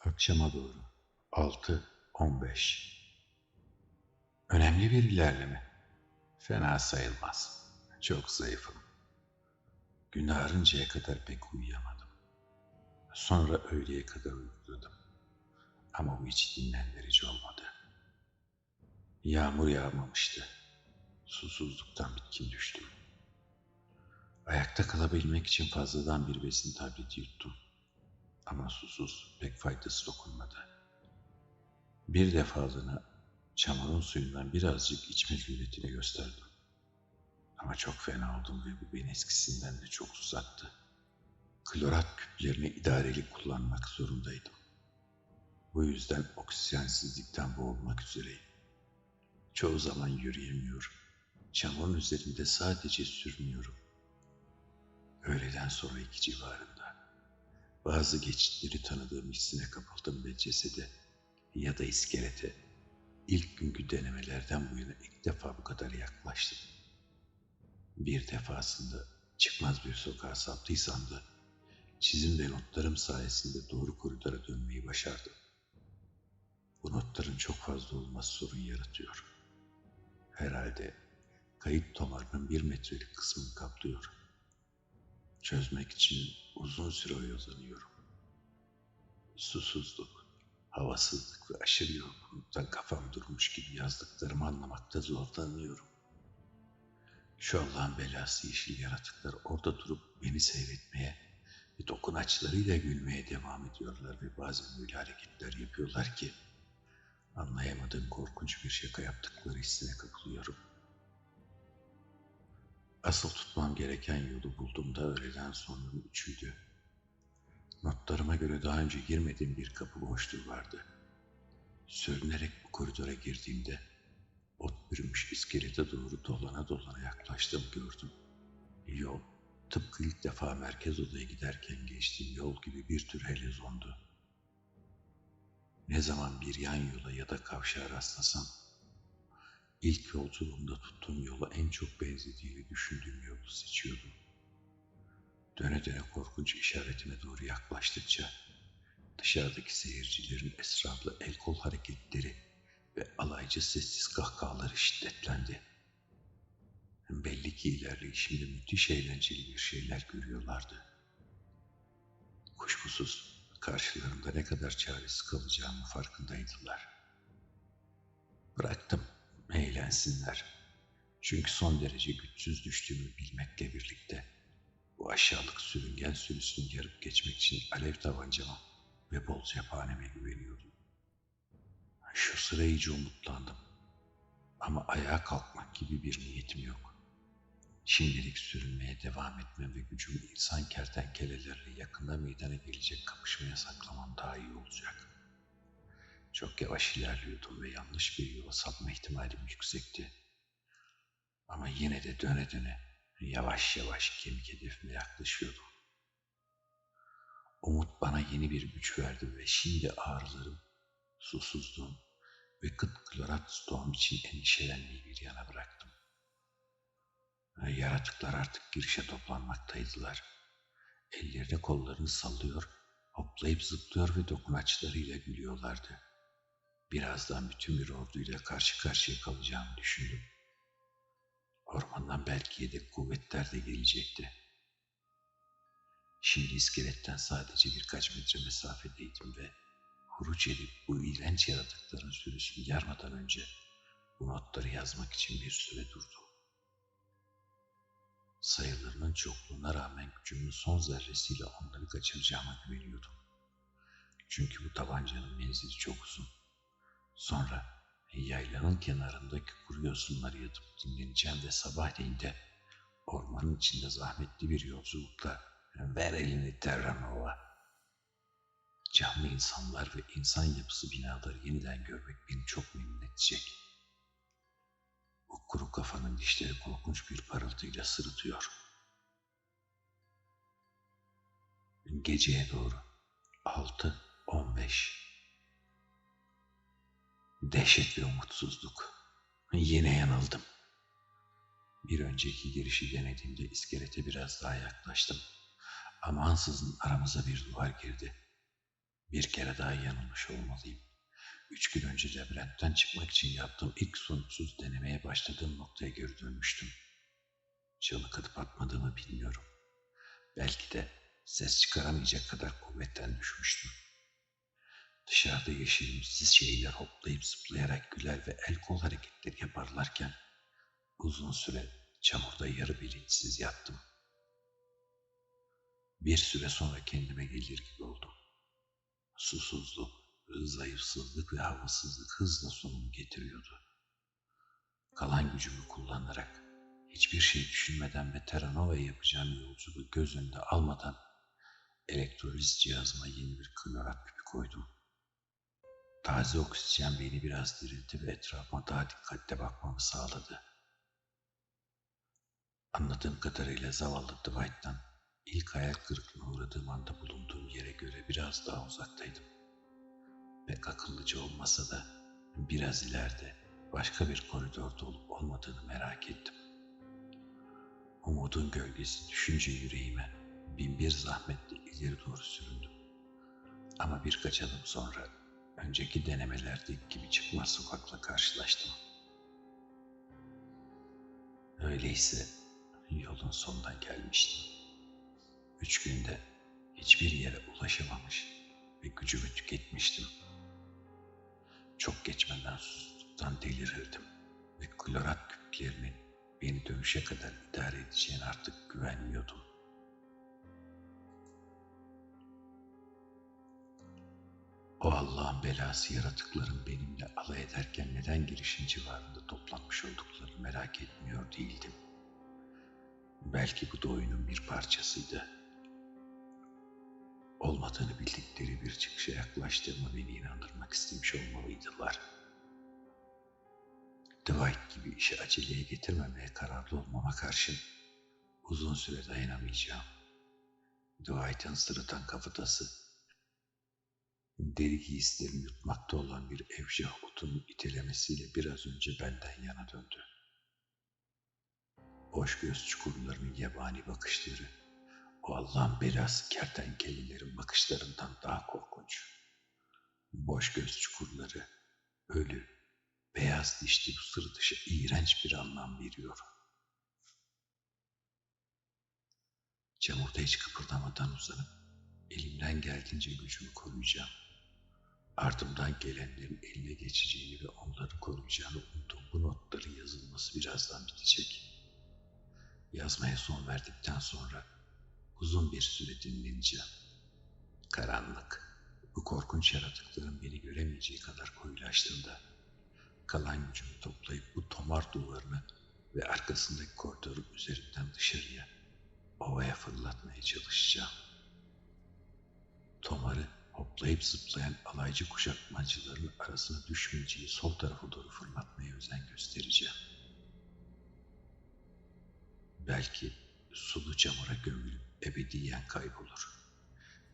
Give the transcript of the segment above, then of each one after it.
Akşama doğru. 6.15 Önemli bir ilerleme. Fena sayılmaz. Çok zayıfım. Gün ağrıncaya kadar pek uyuyamadım. Sonra öğleye kadar uyukladım. Ama bu hiç dinlendirici olmadı. Yağmur yağmamıştı. Susuzluktan bitkin düştüm. Ayakta kalabilmek için fazladan bir besin tableti yuttum. Ama susuz pek faydası dokunmadı. Bir defalığına çamurun suyundan birazcık içme cüretini gösterdim. Ama çok fena oldum ve bu beni eskisinden de çok uzattı. Klorat küplerini idareli kullanmak zorundaydım. Bu yüzden oksijensizlikten boğulmak üzereyim. Çoğu zaman yürüyemiyorum. Çamurun üzerinde sadece sürünüyorum. Öğleden sonra iki civarında. Bazı geçitleri tanıdığım hissine kapıldım ve cesede ya da iskelete ilk günkü denemelerden bu yana ilk defa bu kadar yaklaştım. Bir defasında çıkmaz bir sokağa saptıysam da çizim ve notlarım sayesinde doğru koridora dönmeyi başardım. Bu notların çok fazla olması sorun yaratıyor. Herhalde kayıt tomarının bir metrelik kısmını kaplıyor. Çözmek için uzun süre oyalanıyorum. Susuzluk, havasızlık ve aşırı yorgunluktan kafam durmuş gibi yazdıklarımı anlamakta zorlanıyorum. Şu Allah'ın belası yeşil yaratıklar orada durup beni seyretmeye ve dokunaçlarıyla gülmeye devam ediyorlar ve bazen öyle hareketler yapıyorlar ki anlayamadığım korkunç bir şaka yaptıkları hissine kapılıyorum. Asıl tutmam gereken yolu bulduğumda öğleden sonra üçüydü. Notlarıma göre daha önce girmediğim bir kapı boşluğu vardı. Sürünerek bu koridora girdiğimde ot bürümüş iskelete doğru dolana dolana yaklaştım gördüm. Yol tıpkı ilk defa merkez odaya giderken geçtiğim yol gibi bir tür helezondu. Ne zaman bir yan yola ya da kavşağa rastlasam, ilk yolculuğumda tuttuğum yola en çok benzediğini düşündüğüm yolu seçiyordum. Döne döne korkunç işaretime doğru yaklaştıkça, dışarıdaki seyircilerin esrarlı el kol hareketleri ve alaycı sessiz kahkahaları şiddetlendi. Belli ki ilerleyişimde müthiş eğlenceli bir şeyler görüyorlardı. Kuşkusuz karşılarında ne kadar çaresiz kalacağımı farkındaydılar. Bıraktım, eğlensinler. Çünkü son derece güçsüz düştüğümü bilmekle birlikte bu aşağılık sürüngen sürüsünü yarıp geçmek için alev tabancama ve bol cephaneme güveniyordum. Şu sıra iyice umutlandım. Ama ayağa kalkmak gibi bir niyetim yok. Şimdilik sürünmeye devam etmem ve gücümü insan kertenkelelerle yakında meydana gelecek kapışmaya saklamam daha iyi olacak. Çok yavaş ilerliyordum ve yanlış bir yola sapma ihtimalim yüksekti. Ama yine de döne döne yavaş yavaş kemik hedefime yaklaşıyordum. Umut bana yeni bir güç verdi ve şimdi ağrılarım, susuzluğum ve kıt klorat stoğum için endişelenmeyi bir yana bıraktım. Yaratıklar artık girişe toplanmaktaydılar. Ellerini kollarını sallıyor, hoplayıp zıplıyor ve dokunaçlarıyla gülüyorlardı. Birazdan bütün bir orduyla karşı karşıya kalacağımı düşündüm. Ormandan belki yedek kuvvetler de gelecekti. Şimdi iskeletten sadece birkaç metre mesafedeydim ve huruç edip bu iğrenç yaratıkların sürüsünü yarmadan önce bu notları yazmak için bir süre durdum. Sayılarının çokluğuna rağmen gücümün son zerresiyle onları kaçıracağıma güveniyordum. Çünkü bu tabancanın menzili çok uzun. Sonra yaylanın kenarındaki kuru yosunları yatıp dinleneceğim ve sabahleyin de ormanın içinde zahmetli bir yolculukla ver elini Terranova. Canlı insanlar ve insan yapısı binaları yeniden görmek beni çok memnun edecek. Bu kuru kafanın dişleri korkunç bir parıltıyla sırıtıyor. Geceye doğru. Altı, on beş. Dehşet ve umutsuzluk. Yine yanıldım. Bir önceki girişi denediğimde iskelete biraz daha yaklaştım. Ama ansızın aramıza bir duvar girdi. Bir kere daha yanılmış olmalıyım. Üç gün önce labirentten çıkmak için yaptığım ilk sonuçsuz denemeye başladığım noktaya geri dönmüştüm. Çığlık atıp atmadığımı bilmiyorum. Belki de ses çıkaramayacak kadar kuvvetten düşmüştüm. Dışarıda yeşilimsiz şeyler hoplayıp zıplayarak güler ve el kol hareketleri yaparlarken uzun süre çamurda yarı bilinçsiz yattım. Bir süre sonra kendime gelir gibi oldum. Susuzluk, zayıfsızlık ve havasızlık hızla sonumu getiriyordu. Kalan gücümü kullanarak hiçbir şey düşünmeden ve Terranova'ya yapacağım yolculuğu göz önünde almadan elektroliz cihazıma yeni bir klorat küpü koydum. Taze oksijen beni biraz diriltti ve etrafıma daha dikkatle bakmamı sağladı. Anladığım kadarıyla zavallı Dwight'tan ilk hayal kırıklığına uğradığım anda bulunduğum yere göre biraz daha uzaktaydım. Pek akıllıca olmasa da biraz ileride başka bir koridorda olup olmadığını merak ettim. Umudun gölgesi düşünce yüreğime bin bir zahmetle ileri doğru süründüm. Ama birkaç adım sonra önceki denemelerdeki gibi çıkmaz sokakla karşılaştım. Öyleyse yolun sonuna gelmiştim. Üç günde hiçbir yere ulaşamamış ve gücümü tüketmiştim. Çok geçmeden susuzluktan delirirdim ve klorat küplerinin beni dönüşe kadar idare edeceğine artık güvenmiyordum. Belası yaratıkların benimle alay ederken neden girişin civarında toplanmış olduklarını merak etmiyor değildim. Belki bu da oyunun bir parçasıydı. Olmadığını bildikleri bir çıkışa yaklaştığımı beni inandırmak istemiş olmalıydılar. Dwight gibi işi aceleye getirmemeye kararlı olmama karşın uzun süre dayanamayacağım. Dwight'ın sırıtan kafatası deri giysilerini yutmakta olan bir evcah otunun itelemesiyle biraz önce benden yana döndü. Boş göz çukurlarının yabani bakışları, o Allah'ın belası kertenkelelerin bakışlarından daha korkunç. Boş göz çukurları, ölü, beyaz dişli bu sırıtışa iğrenç bir anlam veriyor. Çamurda hiç kıpırdamadan uzanıp elimden geldiğince gücümü koruyacağım. Ardımdan gelenlerin eline geçeceğini ve onları koruyacağını umduğum bu notların yazılması birazdan bitecek. Yazmaya son verdikten sonra uzun bir süre dinleneceğim. Karanlık, bu korkunç yaratıkların beni göremeyeceği kadar koyulaştığında kalan gücümü toplayıp bu tomar duvarını ve arkasındaki koridorun üzerinden dışarıya, ovaya fırlatmaya çalışacağım. Tomarı hoplayıp zıplayan alaycı kuşatmacıların arasına düşmeyeceği sol tarafa doğru fırlatmaya özen göstereceğim. Belki sulu çamura gömülüp ebediyen kaybolur.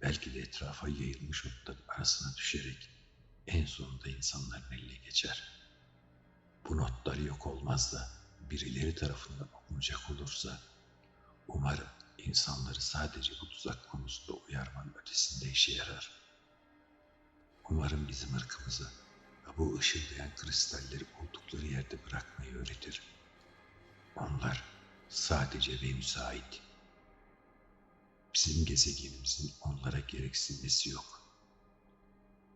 Belki de etrafa yayılmış otların arasına düşerek en sonunda insanların eline geçer. Bu notlar yok olmaz da birileri tarafından okunacak olursa umarım insanları sadece bu tuzak konusunda uyarmanın ötesinde işe yarar. Umarım bizim ırkımıza bu ışıldayan kristalleri oldukları yerde bırakmayı öğretir. Onlar sadece Venüs'e ait. Bizim gezegenimizin onlara gereksinmesi yok.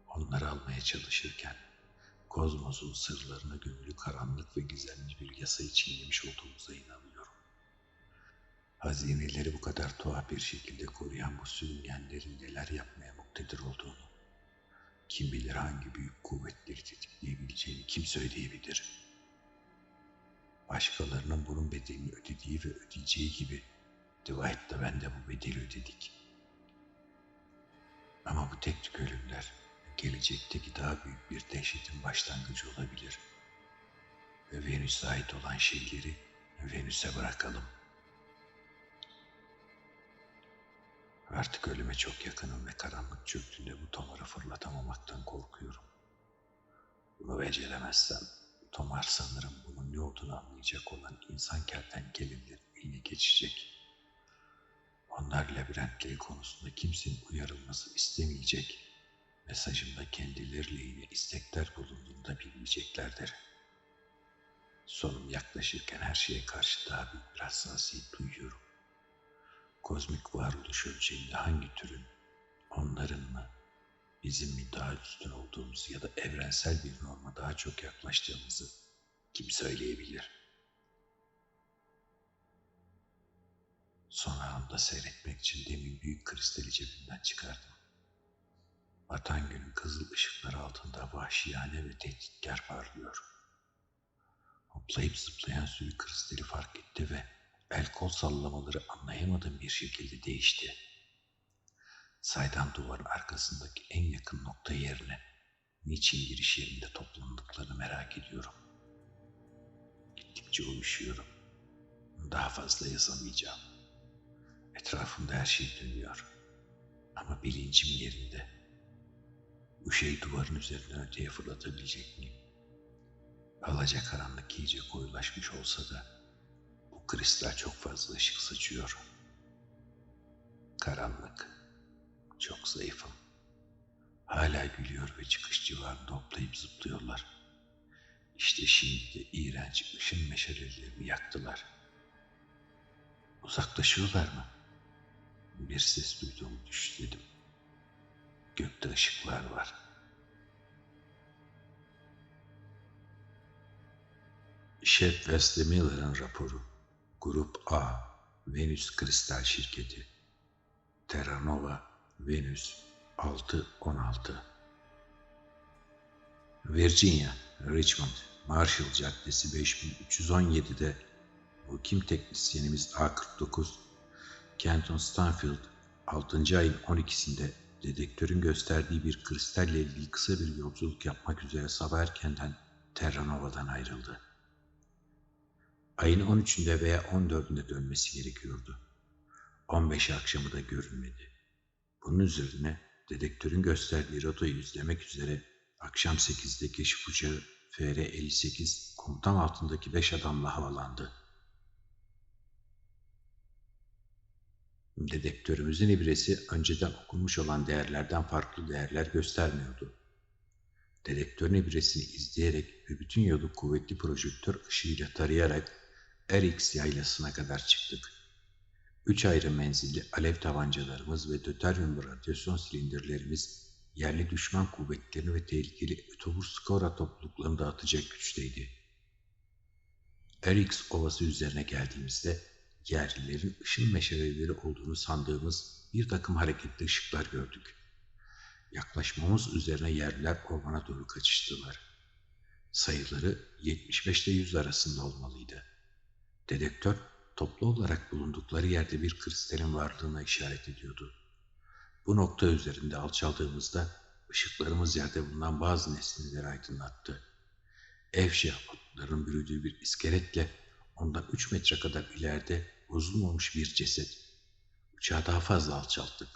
Onları almaya çalışırken kozmosun sırlarına gömülü karanlık ve gizemli bir yasa çiğnemiş olduğumuza inanıyorum. Hazineleri bu kadar tuhaf bir şekilde koruyan bu sürüngenlerin neler yapmaya muktedir olduğunu, kim bilir hangi büyük kuvvetleri tetikleyebileceğini kim söyleyebilir. Başkalarının bunun bedelini ödediği ve ödeyeceği gibi Dwight da ben de bu bedeli ödedik. Ama bu tek tük ölümler gelecekteki daha büyük bir dehşetin başlangıcı olabilir. Ve Venüs'e ait olan şeyleri Venüs'e bırakalım. Artık ölüme çok yakınım ve karanlık çöktüğünde bu Tomar'ı fırlatamamaktan korkuyorum. Bunu beceremezsem Tomar sanırım bunun ne olduğunu anlayacak olan insan kertenkelelerin eline geçecek. Onlar labirentleri konusunda kimsenin uyarılması istemeyecek mesajımda kendileri lehine istekler bulunduğunda bilmeyeceklerdir. Sonum yaklaşırken her şeye karşı daha bir hassasiyet duyuyorum. Kozmik varoluş ölçeğinde hangi türün, onların mı, bizim mi daha üstün olduğumuzu ya da evrensel bir norma daha çok yaklaştığımızı kim söyleyebilir? Son anında seyretmek için demin büyük kristali cebimden çıkardım. Batan günün kızıl ışıkları altında vahşiyane ve tehditkar parlıyor. Hoplayıp zıplayan sürü kristali fark etti ve el kol sallamaları anlayamadığım bir şekilde değişti. Saydam duvarın arkasındaki en yakın nokta yerine niçin giriş yerinde toplandıklarını merak ediyorum. Gittikçe uyuşuyorum. Daha fazla yazamayacağım. Etrafımda her şey dönüyor. Ama bilincim yerinde. Bu şey duvarın üzerinden öteye fırlatabilecek miyim? Alaca karanlık iyice koyulaşmış olsa da kristal çok fazla ışık saçıyor. Karanlık. Çok zayıfım. Hala gülüyor ve çıkış civarında hoplayıp zıplıyorlar. İşte şimdi de iğrenç ışın meşalelerimi yaktılar. Uzaklaşıyorlar mı? Bir ses duyduğumu düşledim. Gökte ışıklar var. Şef Wesley Miller'ın raporu. Grup A, Venüs Kristal Şirketi. Terranova, Venüs 616. Virginia, Richmond, Marshall Caddesi 5317'de Mukim teknisyenimiz A49, Kenton Stanfield 6. ayın 12'sinde dedektörün gösterdiği bir kristalle ilgili kısa bir yolculuk yapmak üzere sabah erkenden Terranova'dan ayrıldı. Ayın 13'ünde veya 14'ünde dönmesi gerekiyordu. 15 akşamı da görünmedi. Bunun üzerine dedektörün gösterdiği rotayı izlemek üzere akşam 8'de keşif uçağı FR-58 komutan altındaki 5 adamla havalandı. Dedektörümüzün ibresi önceden okunmuş olan değerlerden farklı değerler göstermiyordu. Dedektörün ibresini izleyerek ve bütün yolu kuvvetli projektör ışığıyla tarayarak RX yaylasına kadar çıktık. Üç ayrı menzilli alev tabancalarımız ve döteryum radyasyon silindirlerimiz yerli düşman kuvvetlerini ve tehlikeli otobur skora topluluklarını dağıtacak güçteydi. RX ovası üzerine geldiğimizde yerlilerin ışın meşaleleri olduğunu sandığımız bir takım hareketli ışıklar gördük. Yaklaşmamız üzerine yerliler ormana doğru kaçıştılar. Sayıları 75 ile 100 arasında olmalıydı. Dedektör toplu olarak bulundukları yerde bir kristalin varlığına işaret ediyordu. Bu nokta üzerinde alçaldığımızda ışıklarımız yerde bulunan bazı nesneleri aydınlattı. Evşe otların bürüdüğü bir iskeletle ondan üç metre kadar ileride bozulmamış bir ceset. Uçağı daha fazla alçalttık.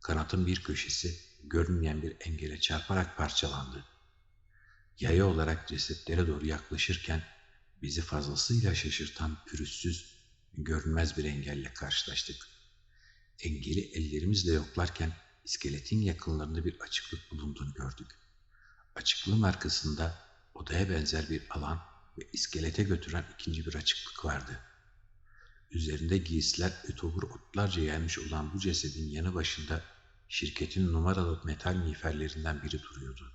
Kanatın bir köşesi görünmeyen bir engele çarparak parçalandı. Yaya olarak cesetlere doğru yaklaşırken bizi fazlasıyla şaşırtan pürüzsüz, görünmez bir engelle karşılaştık. Engeli ellerimizle yoklarken iskeletin yakınlarında bir açıklık bulunduğunu gördük. Açıklığın arkasında odaya benzer bir alan ve iskelete götüren ikinci bir açıklık vardı. Üzerinde giysiler ötobur otlarca yaymış olan bu cesedin yanı başında şirketin numaralı metal miğferlerinden biri duruyordu.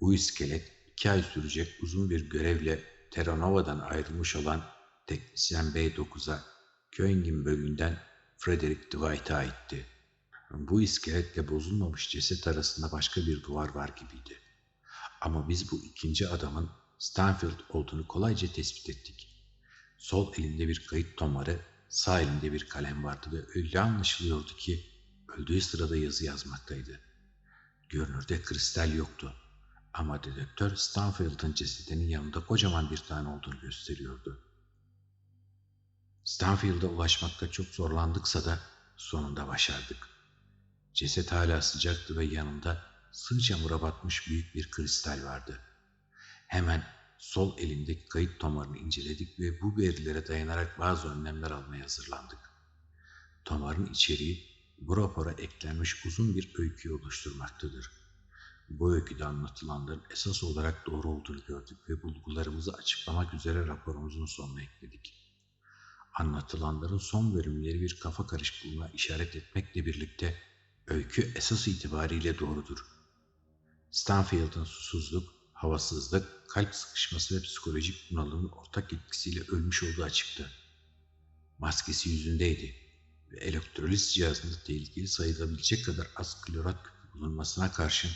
Bu iskelet iki ay sürecek uzun bir görevle Terranova'dan ayrılmış olan teknisyen B9'a Köingin bölüğünden Frederick Dwight'a aitti. Bu iskeletle bozulmamış ceset arasında başka bir duvar var gibiydi. Ama biz bu ikinci adamın Stanfield olduğunu kolayca tespit ettik. Sol elinde bir kayıt tomarı, sağ elinde bir kalem vardı ve öyle anlaşılıyordu ki öldüğü sırada yazı yazmaktaydı. Görünürde kristal yoktu. Ama dedektör Stanfield'ın cesedinin yanında kocaman bir tane olduğunu gösteriyordu. Stanfield'a ulaşmakta çok zorlandıksa da sonunda başardık. Ceset hala sıcaktı ve yanında sığ çamura batmış büyük bir kristal vardı. Hemen sol elindeki kayıt tomarını inceledik ve bu verilere dayanarak bazı önlemler almaya hazırlandık. Tomarın içeriği bu rapora eklenmiş uzun bir öyküyü oluşturmaktadır. Bu öyküde anlatılanların esas olarak doğru olduğunu gördük ve bulgularımızı açıklamak üzere raporumuzun sonuna ekledik. Anlatılanların son bölümleri bir kafa karışıklığına işaret etmekle birlikte öykü esas itibariyle doğrudur. Stanfield'ın susuzluk, havasızlık, kalp sıkışması ve psikolojik bunalımın ortak etkisiyle ölmüş olduğu açıktı. Maskesi yüzündeydi ve elektroliz cihazında tehlikeli sayılabilecek kadar az klorat bulunmasına karşın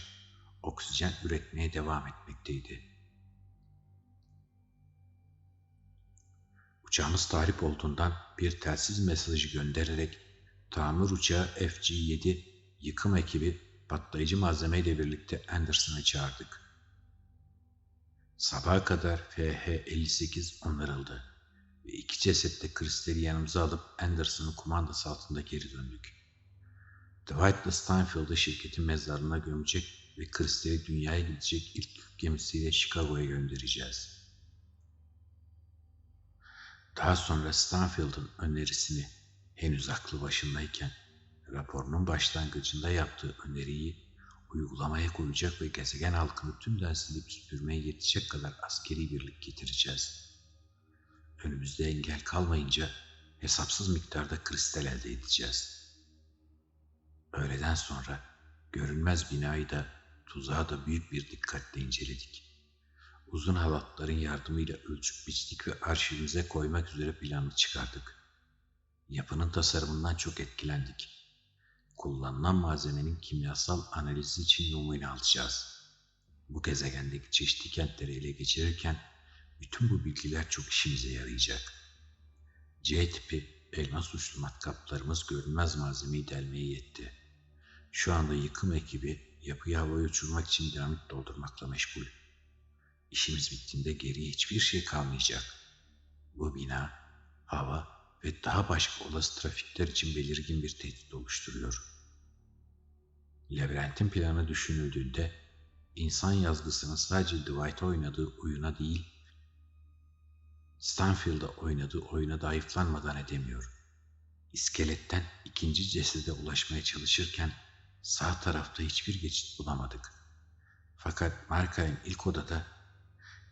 oksijen üretmeye devam etmekteydi. Uçağımız tahrip olduğundan bir telsiz mesajı göndererek tamir uçağı FG-7 yıkım ekibi patlayıcı malzemeyle birlikte Anderson'ı çağırdık. Sabaha kadar FH-58 onarıldı ve iki cesette kristali yanımıza alıp Anderson'ın kumandası altında geri döndük. Dwight ile Steinfeld'ı şirketin mezarına gömecek ve kristali dünyaya gidecek ilk gemisiyle Chicago'ya göndereceğiz. Daha sonra Stanfield'ın önerisini henüz aklı başındayken raporunun başlangıcında yaptığı öneriyi uygulamaya koyacak ve gezegen halkını tümden silip süpürmeye yetecek kadar askeri birlik getireceğiz. Önümüzde engel kalmayınca hesapsız miktarda kristal elde edeceğiz. Öğleden sonra görünmez binayı da tuzağı da büyük bir dikkatle inceledik. Uzun halatların yardımıyla ölçüp biçtik ve arşivimize koymak üzere planı çıkardık. Yapının tasarımından çok etkilendik kullanılan malzemenin kimyasal analizi için numune alacağız. Bu gezegendeki çeşitli kentleri ele geçirirken bütün bu bilgiler çok işimize yarayacak. C tipi elmas uçlu matkaplarımız görünmez malzemeyi delmeye yetti. Şu anda yıkım ekibi yapıyı havaya uçurmak için dinamit doldurmakla meşgul. İşimiz bittiğinde geriye hiçbir şey kalmayacak. Bu bina, hava ve daha başka olası trafikler için belirgin bir tehdit oluşturuyor. Labirentin planı düşünüldüğünde insan yazgısının sadece Dwight'a oynadığı oyuna değil, Stanfield'a oynadığı oyuna da ayıflanmadan edemiyor. İskeletten ikinci cesede ulaşmaya çalışırken sağ tarafta hiçbir geçit bulamadık. Fakat Markay'ın ilk odada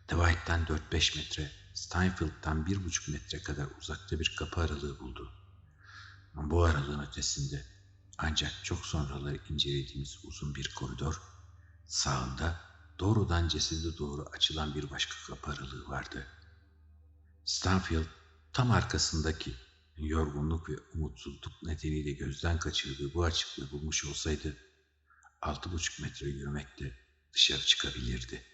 Dwight'tan 4-5 metre, Steinfeld'dan 1,5 metre kadar uzakta bir kapı aralığı buldu. Bu aralığın ötesinde ancak çok sonraları incelediğimiz uzun bir koridor, sağında doğrudan cesede doğru açılan bir başka kapı aralığı vardı. Stanfield tam arkasındaki yorgunluk ve umutsuzluk nedeniyle gözden kaçırdığı bu açıklığı bulmuş olsaydı, altı buçuk metre yürümekte dışarı çıkabilirdi.